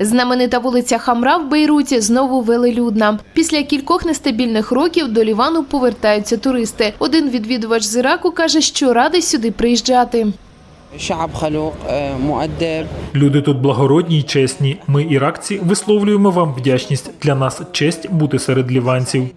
Знаменита вулиця Хамра в Бейруті знову велелюдна. Після кількох нестабільних років до Лівану повертаються туристи. Один відвідувач з Іраку каже, що радий сюди приїжджати. Люди тут благородні й чесні. Ми, іракці, висловлюємо вам вдячність. Для нас честь бути серед ліванців.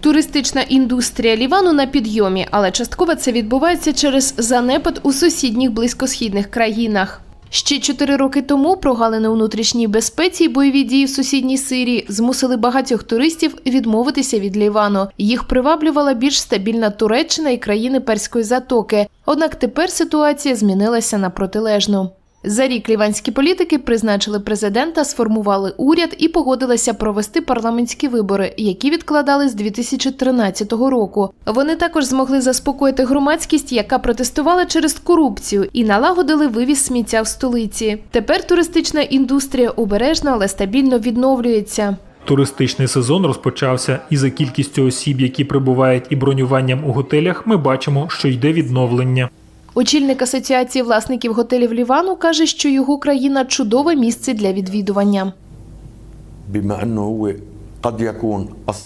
Туристична індустрія Лівану на підйомі, але частково це відбувається через занепад у сусідніх близькосхідних країнах. Ще чотири роки тому прогалини внутрішній безпеці і бойові дії в сусідній Сирії змусили багатьох туристів відмовитися від Лівану. Їх приваблювала більш стабільна Туреччина і країни Перської затоки. Однак тепер ситуація змінилася на протилежну. За рік ліванські політики призначили президента, сформували уряд і погодилися провести парламентські вибори, які відкладали з 2013 року. Вони також змогли заспокоїти громадськість, яка протестувала через корупцію, і налагодили вивіз сміття в столиці. Тепер туристична індустрія обережно, але стабільно відновлюється. Туристичний сезон розпочався, і за кількістю осіб, які прибувають і бронюванням у готелях, ми бачимо, що йде відновлення. Очільник асоціації власників готелів Лівану каже, що його країна чудове місце для відвідування.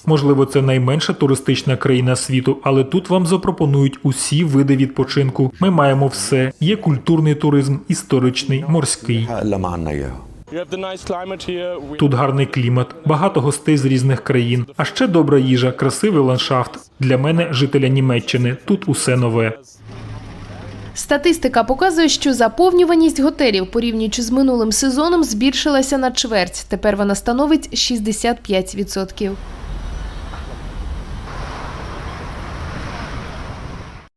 Можливо, це найменша туристична країна світу, але тут вам запропонують усі види відпочинку. Ми маємо все. Є культурний туризм, історичний, морський. Тут гарний клімат, багато гостей з різних країн. А ще добра їжа, красивий ландшафт. Для мене жителя Німеччини. Тут усе нове. Статистика показує, що заповнюваність готелів, порівнюючи з минулим сезоном, збільшилася на чверть. Тепер вона становить 65%.